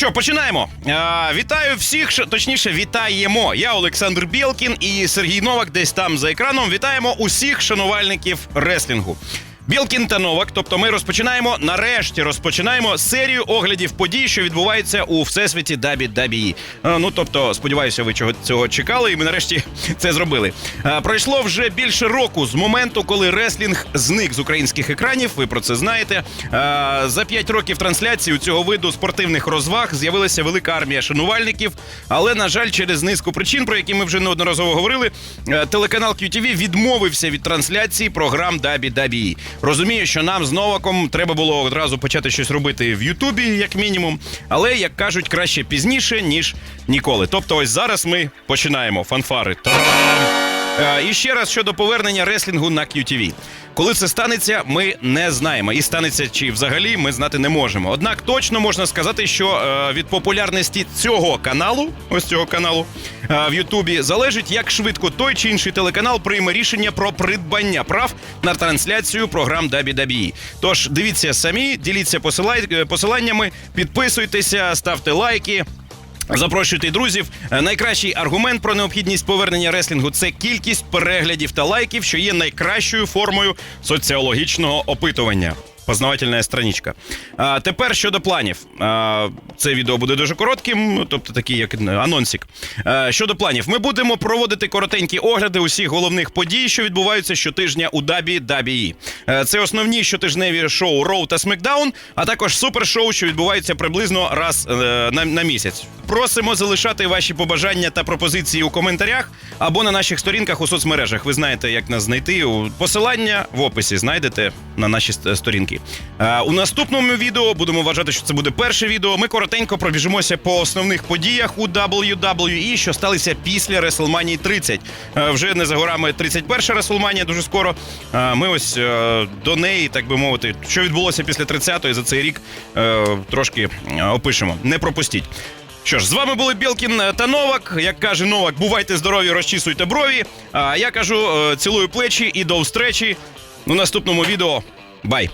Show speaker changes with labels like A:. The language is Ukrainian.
A: що, починаємо. А, вітаю всіх, точніше, вітаємо. Я Олександр Білкін і Сергій Новак десь там за екраном. Вітаємо усіх шанувальників реслінгу. Білкін та Новак, тобто ми розпочинаємо нарешті розпочинаємо серію оглядів подій, що відбуваються у всесвіті Дабі Дабі. Ну тобто, сподіваюся, ви чого цього чекали, і ми нарешті це зробили. Пройшло вже більше року з моменту, коли реслінг зник з українських екранів. Ви про це знаєте. За п'ять років трансляції у цього виду спортивних розваг з'явилася велика армія шанувальників. Але на жаль, через низку причин, про які ми вже неодноразово говорили, е, телеканал QTV відмовився від трансляції програм Дабі Дабі. Розумію, що нам з Новаком треба було одразу почати щось робити в Ютубі, як мінімум. Але як кажуть, краще пізніше ніж ніколи. Тобто, ось зараз ми починаємо фанфари. Та-дам! Е, І ще раз щодо повернення реслінгу на QTV. Коли це станеться, ми не знаємо. І станеться чи взагалі ми знати не можемо. Однак точно можна сказати, що е, від популярності цього каналу, ось цього каналу е, в Ютубі, залежить, як швидко той чи інший телеканал прийме рішення про придбання прав на трансляцію програм Дабі. Тож дивіться самі, діліться посиланнями, підписуйтеся, ставте лайки. Запрошуйте друзів. Е, Найкращий аргумент про необхідність повернення реслінгу це кількість переглядів та лайків, що є найкращою формою соціологічного опитування. Познавательна страничка. А, тепер щодо планів. А, це відео буде дуже коротким, ну, тобто такий як анонсик. А, щодо планів, ми будемо проводити коротенькі огляди усіх головних подій, що відбуваються щотижня у Дабі Дабі. Е, Це основні щотижневі шоу Роу та Смекдаун, а також супершоу, що відбуваються приблизно раз е, на, на місяць. Просимо залишати ваші побажання та пропозиції у коментарях або на наших сторінках у соцмережах. Ви знаєте, як нас знайти. Посилання в описі знайдете на наші сторінки. Е, У наступному відео будемо вважати, що це буде перше відео. Ми коротенько пробіжимося по основних подіях у WWE, що сталися після WrestleMania 30. Е, Вже не за горами 31 WrestleMania, дуже скоро. Е, Ми ось до неї, так би мовити, що відбулося після 30-ї за цей рік, трошки опишемо. Не пропустіть. Що ж, з вами були Білкін та Новак. Як каже Новак, бувайте здорові, розчісуйте брові. А я кажу, цілую плечі і до встречі у наступному відео. Bye